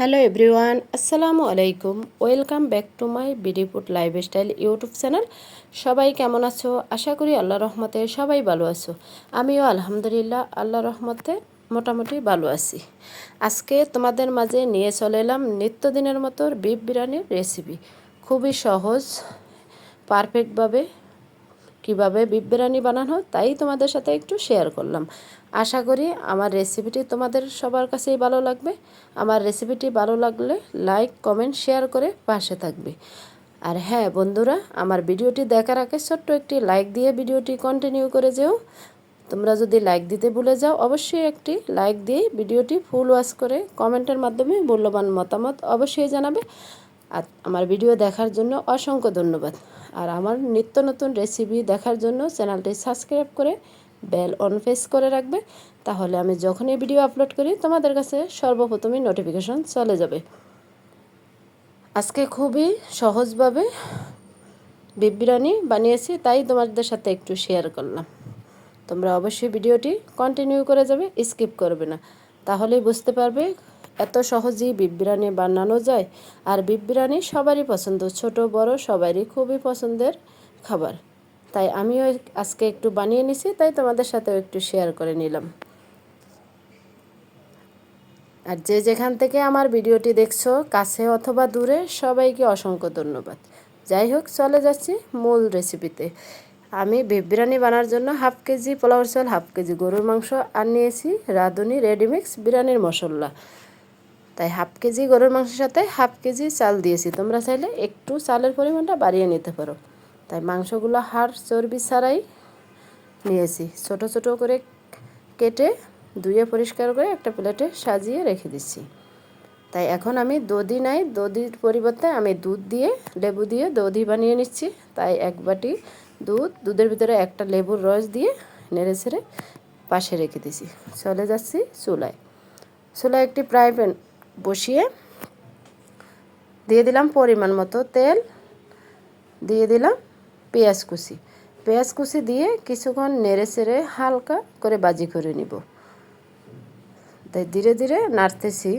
Hello everyone, আসসালামু আলাইকুম। Welcome back to my বিডিপুট লাইফস্টাইল ইউটিউব চ্যানেল। সবাই কেমন আছো? আশা করি আল্লাহ রহমতে সবাই ভালো আছো। আমিও আলহামদুলিল্লাহ আল্লাহ রহমতে মোটামুটি ভালো আছি। আজকে তোমাদের মাঝে নিয়ে চলে এলাম নিত্যদিনের মতো বিফ বিরিয়ানির রেসিপি খুবই সহজ পারফেক্টভাবে কীভাবে বিফ বিরিয়ানি বানানো তাই তোমাদের সাথে একটু শেয়ার করলাম। আশা করি আমার রেসিপিটি তোমাদের সবার কাছেই ভালো লাগবে। আমার রেসিপিটি ভালো লাগলে লাইক কমেন্ট শেয়ার করে পাশে থাকবে। আর হ্যাঁ বন্ধুরা, আমার ভিডিওটি দেখার আগে ছোট্ট একটি লাইক দিয়ে ভিডিওটি কন্টিনিউ করে যেও। তোমরা যদি লাইক দিতে ভুলে যাও, অবশ্যই একটি লাইক দিয়ে ভিডিওটি ফুল ওয়াশ করে কমেন্টের মাধ্যমে মূল্যবান মতামত অবশ্যই জানাবে। আর আমার ভিডিও দেখার জন্য অসংখ্য ধন্যবাদ। আর আমার নিত্য নতুন রেসিপি দেখার জন্য চ্যানেলটি সাবস্ক্রাইব করে বেল অন ফেস করে রাখবে। তাহলে আমি যখনই ভিডিও আপলোড করি, তোমাদের কাছে সর্বপ্রথমই নোটিফিকেশন চলে যাবে। আজকে খুবই সহজভাবে বিপ বিরিয়ানি বানিয়েছি, তাই তোমাদের সাথে একটু শেয়ার করলাম। তোমরা অবশ্যই ভিডিওটি কন্টিনিউ করে যাবে স্কিপ করবে না। তাহলেই বুঝতে পারবে এত সহজেই বিপ বানানো যায়। আর বিপ বিরিয়ানি সবারই পছন্দ। ছোট, বড় সবারই খুবই পছন্দের খাবার। তাই আমিও আজকে একটু বানিয়ে নিছি, তাই তোমাদের সাথেও একটু শেয়ার করে নিলাম। আর যে যেখান থেকে আমার ভিডিওটি দেখছ, কাছে অথবা দূরে, সবাইকে অসংখ্য ধন্যবাদ। যাই হোক, চলে যাচ্ছি মূল রেসিপিতে আমি বিরিয়ানি বানার জন্য হাফ কেজি পোলাওর চাল হাফ কেজি গরুর মাংস আর নিয়েছি রাঁধুনি রেডিমিক্স বিরিয়ানির মশলা। তাই হাফ কেজি গরুর মাংসের সাথে হাফ কেজি চাল দিয়েছি। তোমরা চাইলে একটু চালের পরিমাণটা বাড়িয়ে নিতে পারো। তাই মাংসগুলো হাড় চর্বি ছাড়াই নিয়েছি। ছোট ছোট করে কেটে ধুয়ে পরিষ্কার করে একটা প্লেটে সাজিয়ে রেখে দিচ্ছি। তাই এখন আমি দধি নাই, দধির পরিবর্তে আমি দুধ দিয়ে, লেবু দিয়ে দধি বানিয়ে নিচ্ছি। তাই এক বাটি দুধ, দুধের ভিতরে একটা লেবুর রস দিয়ে নেড়ে ছেড়ে পাশে রেখে দিছি চলে যাচ্ছি চুলায়। চুলায় একটি ফ্রাই প্যান বসিয়ে দিয়ে দিলাম পরিমাণ মতো তেল, দিয়ে দিলাম পেঁয়াজ কুচি। পেঁয়াজ কুচি দিয়ে কিছুক্ষণ নেড়ে চেড়ে হালকা করে বাজি করে নিব। তাই ধীরে ধীরে নাড়তেছি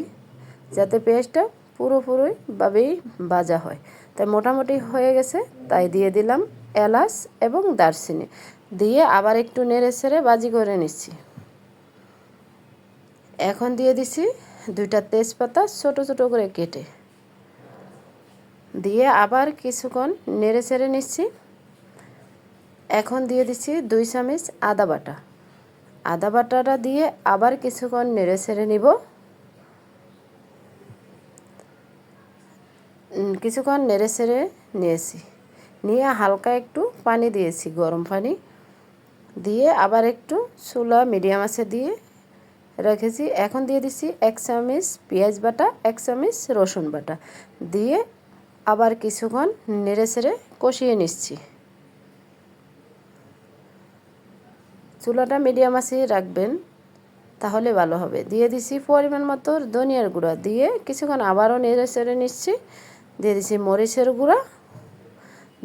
যাতে পেঁয়াজটা পুরোপুরিভাবেই ভাজা হয়। তাই মোটামুটি হয়ে গেছে, তাই দিয়ে দিলাম এলাচ এবং দারচিনি। দিয়ে আবার একটু নেড়ে ছেড়ে বাজি করে নিচ্ছি। এখন দিয়ে দিছি দুইটা তেজপাতা ছোট ছোট করে কেটে। দিয়ে আবার কিছুক্ষণ নেড়ে ছেড়ে নিচ্ছি। এখন দিয়ে দিচ্ছি দুই চামচ আদা বাটা। আদা বাটাটা দিয়ে আবার কিছুক্ষণ নেড়ে ছেড়ে নিব। কিছুক্ষণ নেড়ে ছেড়ে নিয়েছি। নিয়ে হালকা একটু পানি দিয়েছি, গরম পানি। দিয়ে আবার একটু চুলা মিডিয়াম আছে দিয়ে রেখেছি। এখন দিয়ে দিচ্ছি এক চামচ পেঁয়াজ বাটা এক চামচ রসুন বাটা। দিয়ে আবার কিছুক্ষণ নেড়ে ছেড়ে কষিয়ে নিচ্ছি। চুলাটা মিডিয়াম আছে রাখবেন, তাহলে ভালো হবে। দিয়ে দিছি পরিমাণ মতো ধনিয়ার গুঁড়া। দিয়ে কিছুক্ষণ আবারও নেড়ে চেড়ে নিচ্ছি। দিয়ে দিছি মরিচের গুঁড়া।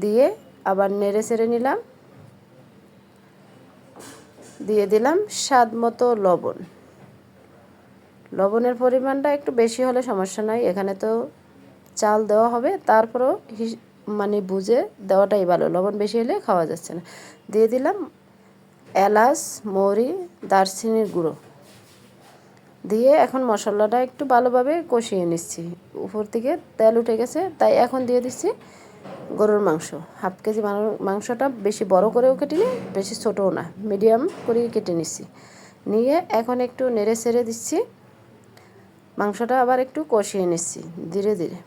দিয়ে আবার নেড়ে চেড়ে নিলাম। দিয়ে দিলাম স্বাদ মতো লবণ। লবণের পরিমাণটা একটু বেশি হলে সমস্যা নাই। এখানে তো চাল দেওয়া হবে, তারপরেও মানে বুঝে দেওয়াটাই ভালো। লবণ বেশি হলে খাওয়া যাচ্ছে না। দিয়ে দিলাম এলাচ, মৌরি, দারচিনির গুঁড়ো। দিয়ে এখন মশলাটা একটু ভালোভাবে কষিয়ে নিচ্ছি। উপর থেকে তেল উঠে গেছে, তাই এখন দিয়ে দিচ্ছি গরুর মাংস। হাফ কেজি মাংসটা বেশি বড় করেও কেটে নিই বেশি ছোটও না। মিডিয়াম করে কেটে নিচ্ছি। নিয়ে এখন একটু নেড়ে ছেড়ে দিচ্ছি। মাংসটা আবার একটু কষিয়ে নিচ্ছি, ধীরে ধীরে।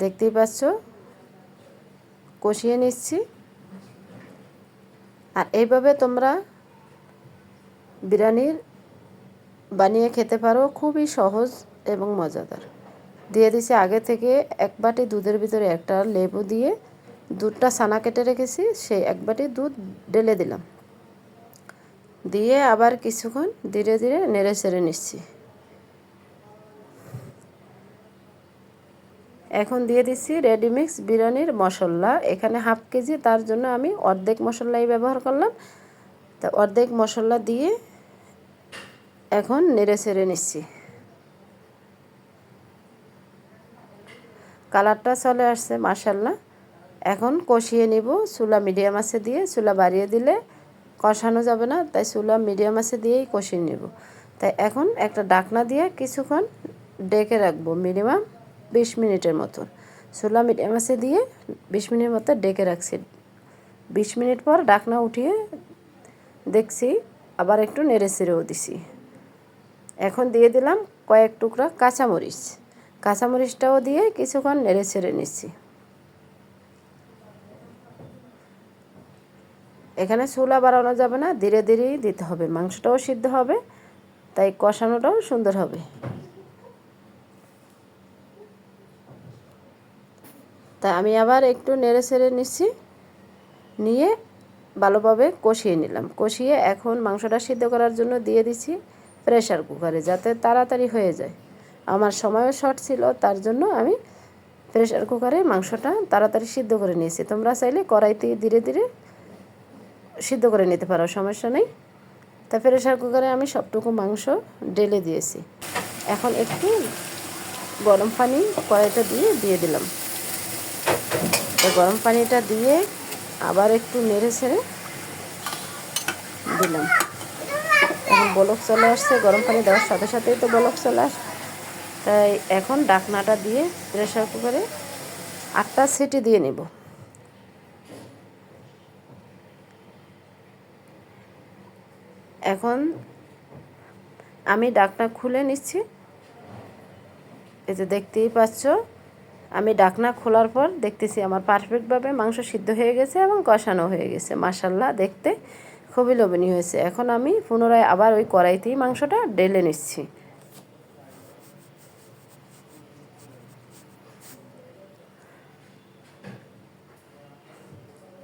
দেখতেই পাচ্ছ? কষিয়ে নিচ্ছি। আর এইভাবে তোমরা বিরিয়ানির বানিয়ে খেতে পারো, খুবই সহজ এবং মজাদার। দিয়ে দিছি আগে থেকে এক বাটি দুধের ভিতরে একটা লেবু দিয়ে, দুধটা ছানা কেটে রেখেছি, সেই এক বাটি দুধ ঢেলে দিলাম। দিয়ে আবার কিছুক্ষণ ধীরে ধীরে নেড়ে চেড়ে নিচ্ছি। এখন দিয়ে দিচ্ছি রেডিমিক্স বিরিয়ানির মশলা। এখানে হাফ কেজি, তার জন্য আমি অর্ধেক মশলাই ব্যবহার করলাম। তা অর্ধেক মশলা দিয়ে এখন নেড়ে ছেড়ে নিচ্ছি। কালারটা চলে আসছে মাসাল্লাহ এখন কষিয়ে নিব চুলা মিডিয়াম আছে দিয়ে, চুলা বাড়িয়ে দিলে কষানো যাবে না, তাই চুলা মিডিয়াম আছে দিয়েই কষিয়ে নেব। তাই এখন একটা ডাকনা দিয়ে কিছুক্ষণ ডেকে রাখব মিনিমাম বিশ মিনিটের মতন। চুলা মিডিয়াম আছে দিয়ে বিশ মিনিট মতো ডেকে রাখছি। বিশ মিনিট পর ডাকনা উঠিয়ে দেখছি আবার একটু নেড়ে ছেড়েও দিছি। এখন দিয়ে দিলাম কয়েক টুকরা কাঁচামরিচ। কাঁচামরিচটাও দিয়ে কিছুক্ষণ নেড়ে ছেড়ে নিচ্ছি। এখানে চুলা বাড়ানো যাবে না, ধীরে ধীরেই দিতে হবে। মাংসটাও সিদ্ধ হবে, তাই কষানোটাও সুন্দর হবে। তাই আমি আবার একটু নেড়ে ছেড়ে নিচ্ছি, নিয়ে ভালোভাবে কষিয়ে নিলাম। কষিয়ে এখন মাংসটা সিদ্ধ করার জন্য দিয়ে দিচ্ছি প্রেশার কুকারে যাতে তাড়াতাড়ি হয়ে যায়। আমার সময়ও শর্ট ছিল, তার জন্য আমি প্রেশার কুকারে মাংসটা তাড়াতাড়ি সিদ্ধ করে নিয়েছি। তোমরা চাইলে কড়াইতে ধীরে ধীরে সিদ্ধ করে নিতে পারো, সমস্যা নেই। তা প্রেশার কুকারে আমি সবটুকু মাংস ঢেলে দিয়েছি। এখন একটু গরম পানি কড়াইটা দিয়ে দিয়ে দিলাম। তো গরম পানিটা দিয়ে আবার একটু নেড়ে ছেড়ে দিলাম। এখন বলক চলে আসছে, গরম পানি দেওয়ার সাথে সাথেই তো বলক চলে আস, তাই এখন ডাকনাটা দিয়ে প্রেশার কুকারে আটটা সিটি দিয়ে নেব। এখন আমি ডাকনা খুলে নিচ্ছি। এই যে দেখতেই পাচ্ছ, আমি ডাকনা খোলার পর দেখতেছি আমার পারফেক্টভাবে মাংস সিদ্ধ হয়ে গেছে এবং কষানো হয়ে গেছে। মাসাল্লাহ দেখতে খুবই লোভনীয় হয়েছে। এখন আমি পুনরায় আবার ওই কড়াইতেই মাংসটা ডেলে নিচ্ছি।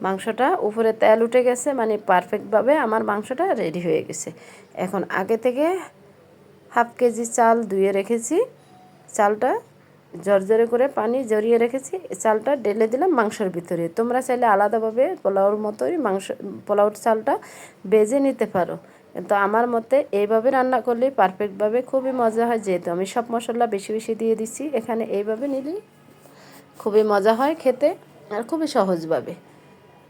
মাংসটা উপরে তেল উঠে গেছে মানে পারফেক্টভাবে আমার মাংসটা রেডি হয়ে গেছে। এখন আগে থেকে হাফ কেজি চাল ধুয়ে রেখেছি, চালটা জর্জরে করে পানি জড়িয়ে রেখেছি চালটা ঢেলে দিলাম মাংসের ভিতরে। তোমরা চাইলে আলাদাভাবে পোলাওর মতোই মাংস, পোলাওর চালটা বেজে নিতে পারো। কিন্তু আমার মতে এইভাবে রান্না করলে পারফেক্টভাবে খুবই মজা হয়, যেহেতু আমি সব মশলা বেশি বেশি দিয়ে দিচ্ছি, এখানে এইভাবে নিলেই খুবই মজা হয় খেতে আর খুবই সহজভাবে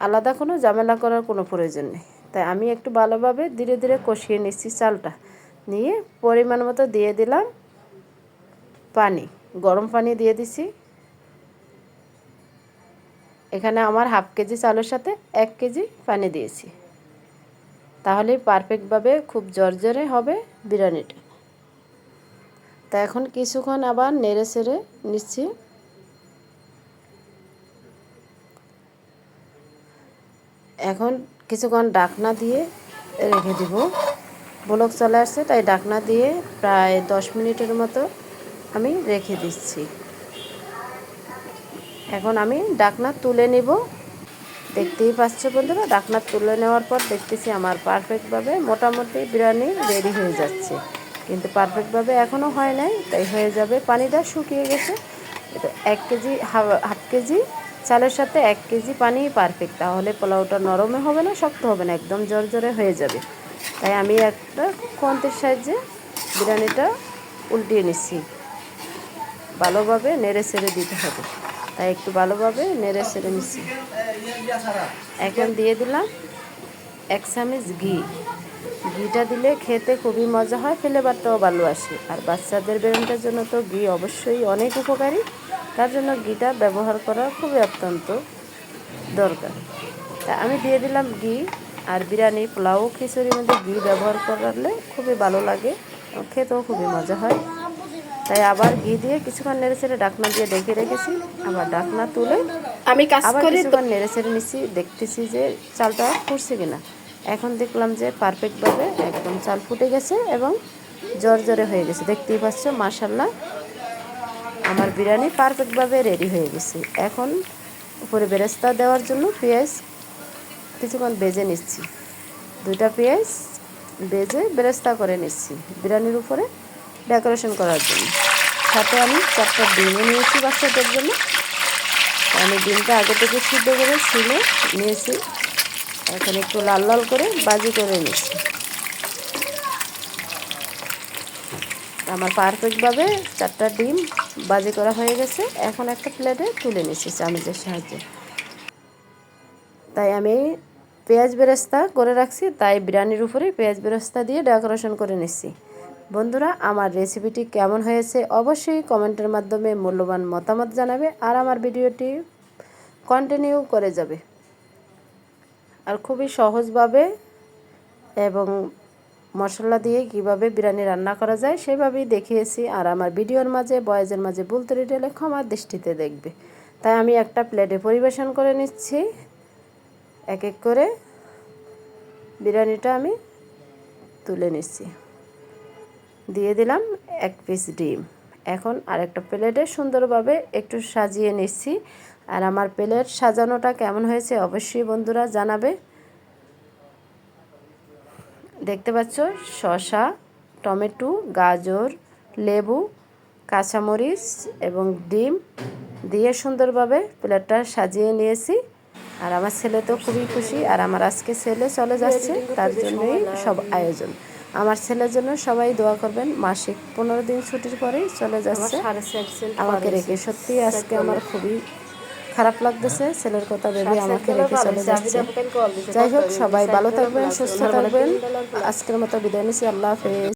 আলাদা কোনো ঝামেলা করার কোনো প্রয়োজন নেই। তাই আমি একটু ভালোভাবে ধীরে ধীরে কষিয়ে নিচ্ছি চালটা। নিয়ে পরিমাণ মতো দিয়ে দিলাম পানি, গরম পানি দিয়ে দিছি। এখানে আমার হাফ কেজি চালের সাথে এক কেজি পানি দিয়েছি। তাহলে পারফেক্টভাবে খুব জর্জরে হবে বিরিয়ানিটা। তা এখন কিছুক্ষণ আবার নেড়ে চেড়ে নিচ্ছি। এখন কিছুক্ষণ ডাকনা দিয়ে রেখে দিব। ব্লক চলে আসছে, তাই ডাকনা দিয়ে প্রায় দশ মিনিটের মতো আমি রেখে দিচ্ছি। এখন আমি ডাকনা তুলে নিব। দেখতেই পাচ্ছ বন্ধুরা, ডাকনা তুলে নেওয়ার পর দেখতেছি আমার পারফেক্টভাবে মোটামুটি বিরিয়ানি রেডি হয়ে যাচ্ছে। কিন্তু পারফেক্টভাবে এখনও হয় নাই, তাই হয়ে যাবে, পানিটা শুকিয়ে গেছে। এক কেজি হাফ কেজি চালের সাথে এক কেজি পানি পারফেক্ট তাহলে পোলাওটা নরমে হবে না, শক্ত হবে না, একদম জোরে হয়ে যাবে। তাই আমি একটা খন্তের সাহায্যে বিরিয়ানিটা উল্টিয়ে নিচ্ছি। ভালোভাবে নেড়ে ছেড়ে দিতে হবে। তাই একটু ভালোভাবে নেড়ে ছেড়ে নিচ্ছি। এখন দিয়ে দিলাম এক চামচ ঘি। ঘিটা দিলে খেতে খুবই মজা হয় ফ্লেভারটাও ভালো আসে। আর বাচ্চাদের বেরোনটার জন্য তো ঘি অবশ্যই অনেক উপকারী। তার জন্য ঘিটা ব্যবহার করা খুবই অত্যন্ত দরকার। তা আমি দিয়ে দিলাম ঘি আর বিরিয়ানি পোলাও খিচুড়ির মধ্যে ঘি ব্যবহার করলে খুবই ভালো লাগে খেতেও খুবই মজা হয়। তাই আবার ঘি দিয়ে কিছুক্ষণ নেড়ে ছেড়ে ডাকনা দিয়ে ডেকে রেখেছি। আবার ডাকনা তুলে আমি আবার কিছুক্ষণ নেড়ে ছেড়ে নিচ্ছি দেখতেছি যে চালটা ফুটছে কিনা। এখন দেখলাম যে পারফেক্টভাবে একদম চাল ফুটে গেছে এবং জর্জরে হয়ে গেছে। দেখতেই পাচ্ছ মাসাল্লাহ আমার বিরিয়ানি পারফেক্টভাবে রেডি হয়ে গেছে। এখন উপরে বেরেস্তা দেওয়ার জন্য পেঁয়াজ কিছুক্ষণ বেজে নিচ্ছি। দুইটা পেঁয়াজ বেজে বেরেস্তা করে নিচ্ছি বিরিয়ানির উপরে ডেকোরেশন করার জন্য। সাথে আমি চারটা ডিমও নিয়েছি বাচ্চাদের জন্য। আমি ডিমটা আগে থেকে সিদ্ধ করে ছিলে, নিয়েছি। এখন একটু লাল লাল করে বাজি করে নিচ্ছি। আমার পারফেক্টভাবে চারটা ডিম বাজি করা হয়ে গেছে। এখন একটা প্লেটে তুলে নিচ্ছি চামচের সাহায্যে। তাই আমি পেঁয়াজ বেরেস্তা করে রাখছি, তাই বিরিয়ানির উপরে পেঁয়াজ বেরেস্তা দিয়ে ডেকোরেশন করে নিচ্ছি বন্ধুরা, আমার রেসিপিটি কেমন হয়েছে অবশ্যই কমেন্টের মাধ্যমে মূল্যবান মতামত জানাবে আর আমার ভিডিওটি কন্টিনিউ করে যাবে। আর খুবই সহজভাবে এবং মশলা দিয়ে কীভাবে বিরিয়ানি রান্না করা যায় সেভাবেই দেখিয়েছি। আর আমার ভিডিওর মাঝে, বয়েজের মাঝে বলতে রিটেলে ক্ষমার দৃষ্টিতে দেখবে। তাই আমি একটা প্লেটে পরিবেশন করে নিচ্ছি। এক এক করে বিরিয়ানিটা আমি তুলে নিচ্ছি। দিয়ে দিলাম এক পিস ডিম। এখন আরেকটা প্লেটে সুন্দরভাবে একটু সাজিয়ে নিচ্ছি। আর আমার প্লেট সাজানোটা কেমন হয়েছে অবশ্যই বন্ধুরা জানাবে। দেখতে পাচ্ছ? শসা টমেটো গাজর লেবু কাঁচামরিচ এবং ডিম দিয়ে সুন্দরভাবে প্লেটটা সাজিয়ে নিয়েছি। আর আমার ছেলে তো খুবই খুশি আর আমার আজকে ছেলে চলে যাচ্ছে তার জন্যই সব আয়োজন। আমার ছেলের জন্য সবাই দোয়া করবেন মাসিক পনেরো দিন ছুটির পরেই চলে যাচ্ছে। আমাকে রেখে সত্যি আজকে আমার খুবই খারাপ লাগতেছে ছেলের কথা ভেবে আমাকে রেখে চলে যাচ্ছে। যাই হোক সবাই ভালো থাকবেন সুস্থ থাকবেন। আজকের মতো বিদায় নিচ্ছি আল্লাহ হাফেজ।